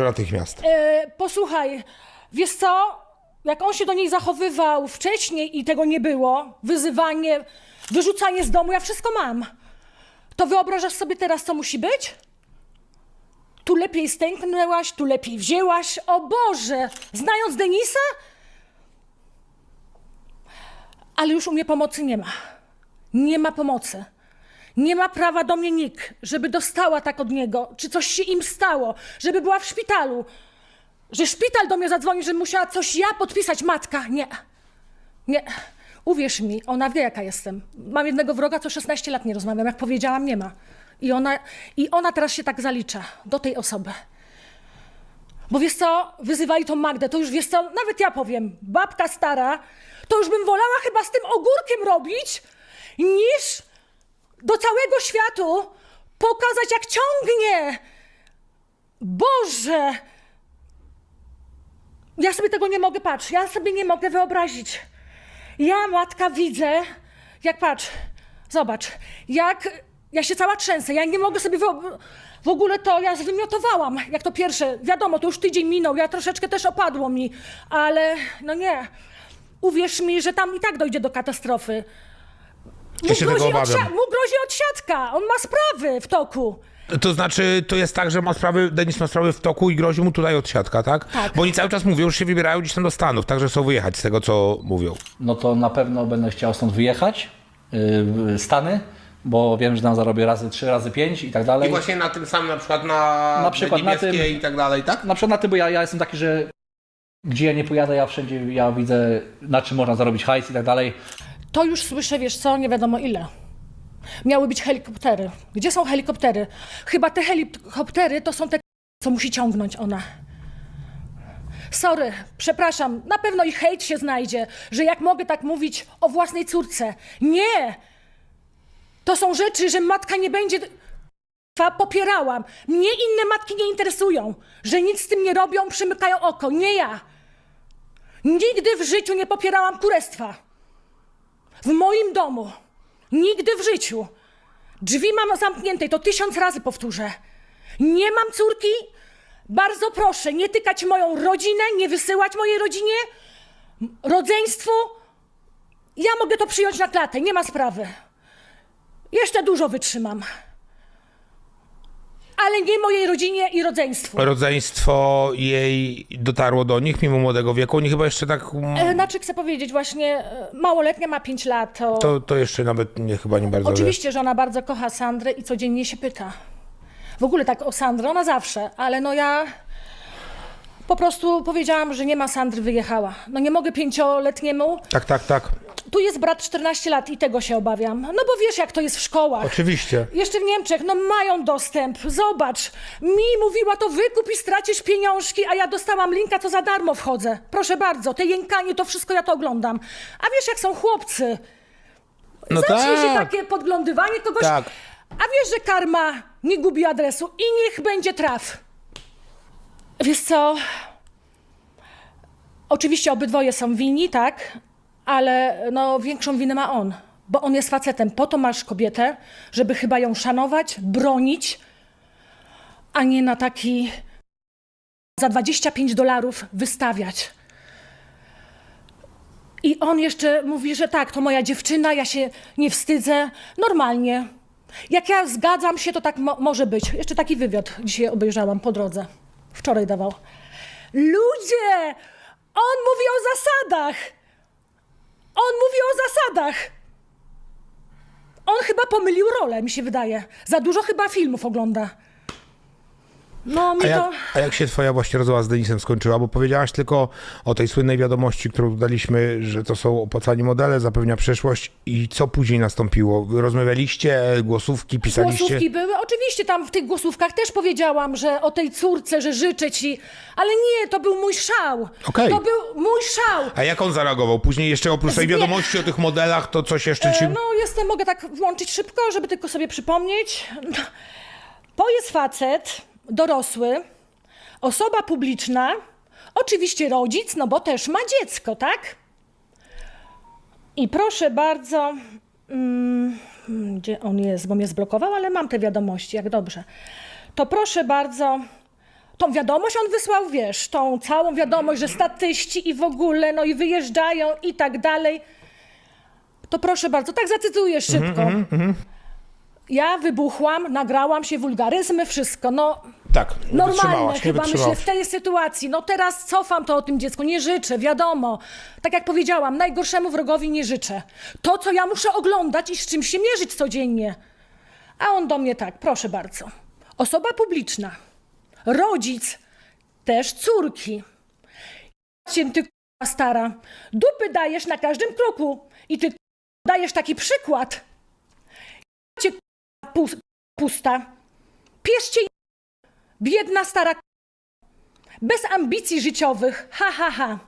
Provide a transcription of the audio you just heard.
natychmiast. E, posłuchaj, wiesz co? Jak on się do niej zachowywał wcześniej i tego nie było, wyzywanie, wyrzucanie z domu, ja wszystko mam. To wyobrażasz sobie teraz, co musi być? Tu lepiej stęknęłaś, tu lepiej wzięłaś. O Boże! Znając Denisa? Ale już u mnie pomocy nie ma. Nie ma pomocy. Nie ma prawa do mnie nikt, żeby dostała tak od niego, czy coś się im stało, żeby była w szpitalu. Że szpital do mnie zadzwoni, że musiała coś ja podpisać, matka. Nie. Nie. Uwierz mi, ona wie, jaka jestem. Mam jednego wroga, co 16 lat nie rozmawiam. Jak powiedziałam, nie ma. I ona, I ona teraz się tak zalicza do tej osoby. Bo wiesz co, wyzywali tą Magdę, to już wiesz co, nawet ja powiem, babka stara, to już bym wolała chyba z tym ogórkiem robić, niż do całego światu pokazać, jak ciągnie. Boże! Ja sobie tego nie mogę patrzeć, ja sobie nie mogę wyobrazić. Ja, matka, widzę, jak patrz, zobacz, jak ja się cała trzęsę, ja nie mogę sobie w ogóle to ja zwymiotowałam, jak to pierwsze, wiadomo, to już tydzień minął, ja troszeczkę też opadło mi, ale no nie, uwierz mi, że tam i tak dojdzie do katastrofy. Ja się tego grozi obawiam. odsia- mu grozi odsiadka, on ma sprawy w toku. To znaczy, to jest tak, że ma sprawy, Denis ma sprawy w toku i grozi mu tutaj odsiadka, tak? Tak. Bo oni cały czas mówią, że się wybierają gdzieś tam do Stanów, także chcą wyjechać z tego, co mówią. no to na pewno będę chciał stąd wyjechać, yy, w Stany, bo wiem, że tam zarobię razy 3, razy 5 i tak dalej. na tym samym, na przykład na, Na przykład na niebieskiej tym- i tak dalej, tak? Na przykład na tym, bo ja, ja jestem taki, że gdzie ja nie pojadę, ja wszędzie ja widzę, na czym można zarobić hajs i tak dalej. To już słyszę, wiesz co, nie wiadomo ile. Miały być helikoptery. Gdzie są helikoptery? Chyba te helikoptery to są te, co musi ciągnąć ona. Sorry, przepraszam, na pewno i hejt się znajdzie, że jak mogę tak mówić o własnej córce. Nie! To są rzeczy, że matka nie będzie. Popierałam. Mnie inne matki nie interesują, że nic z tym nie robią, przymykają oko. Nie ja. Nigdy w życiu nie popierałam kurestwa. W moim domu. Nigdy w życiu. Drzwi mam zamknięte, to tysiąc razy powtórzę. Nie mam córki. Bardzo proszę, nie tykać moją rodzinę, nie wysyłać mojej rodzinie. Rodzeństwu. Ja mogę to przyjąć na klatę, nie ma sprawy. Jeszcze dużo wytrzymam. Ale nie mojej rodzinie i rodzeństwu. Rodzeństwo jej dotarło do nich mimo młodego wieku. Oni chyba jeszcze tak. mm, E, Znaczy, chcę powiedzieć, właśnie e, małoletnia ma 5 lat. To... To, to jeszcze nawet nie, chyba nie bardzo. Oczywiście, że ona bardzo kocha Sandrę i codziennie się pyta. W ogóle tak o Sandrę, ona zawsze, ale no ja po prostu powiedziałam, że nie ma Sandry, wyjechała. No nie mogę pięcioletniemu. Wie. Tak, tak, tak. Tu jest brat 14 lat i tego się obawiam. No bo wiesz, jak to jest w szkołach. Oczywiście. Jeszcze w Niemczech, no mają dostęp. Zobacz, mi mówiła to wykup i stracisz pieniążki, a ja dostałam linka, to za darmo wchodzę. Proszę bardzo, te jękanie, to wszystko ja to oglądam. A wiesz, jak są chłopcy, No Zacznie się tak. takie podglądywanie kogoś. Tak. A wiesz, że karma nie gubi adresu i niech będzie traf. Wiesz co? Oczywiście obydwoje są winni, tak? Ale no, większą winę ma on. Bo on jest facetem. Po to masz kobietę, żeby chyba ją szanować, bronić, a nie na taki za 25 dolarów wystawiać. I on jeszcze mówi, że tak, to moja dziewczyna, ja się nie wstydzę. Normalnie. Jak ja zgadzam się, to tak mo- może być. Jeszcze taki wywiad dzisiaj obejrzałam po drodze. Wczoraj dawał. Ludzie! On mówi o zasadach! On mówi o zasadach! On chyba pomylił rolę, mi się wydaje. Za dużo chyba filmów ogląda. No, mi A to... jak, a jak się twoja właśnie rozmowa z Denisem skończyła? Bo powiedziałaś tylko o tej słynnej wiadomości, którą daliśmy, że to są opłacani modele, zapewnia przyszłość i co później nastąpiło? Rozmawialiście, głosówki, pisaliście? Głosówki były. Oczywiście tam w tych głosówkach też powiedziałam, że o tej córce, że życzę ci. Ale nie, to był mój szał. Okej. To był mój szał. A jak on zareagował? Później jeszcze oprócz tej Zbie- wiadomości o tych modelach, to coś jeszcze ci... E, No, jestem, mogę tak włączyć szybko, żeby tylko sobie przypomnieć. To jest facet, dorosły, osoba publiczna, oczywiście rodzic, no bo też ma dziecko, tak? I proszę bardzo, mm, gdzie on jest, bo mnie zblokował, ale mam te wiadomości, jak dobrze. To proszę bardzo, tą wiadomość on wysłał, wiesz, tą całą wiadomość, że statyści i w ogóle, no i wyjeżdżają i tak dalej. To proszę bardzo, tak zacytuję szybko. Ja wybuchłam, nagrałam się, wulgaryzmy, wszystko. No, Tak, nie normalne wytrzymałaś, nie chyba myślę wytrzymałaś. w tej sytuacji. No teraz cofam to o tym dziecku, nie życzę, wiadomo. Tak jak powiedziałam, najgorszemu wrogowi nie życzę. To, co ja muszę oglądać i z czym się mierzyć codziennie. A on do mnie tak, proszę bardzo. Osoba publiczna, rodzic, też córki. Cię ty k***a stara, dupy dajesz na każdym kroku i ty k***a, dajesz taki przykład. Pusta. Pieszcie Biedna stara bez ambicji życiowych. Ha, ha, ha.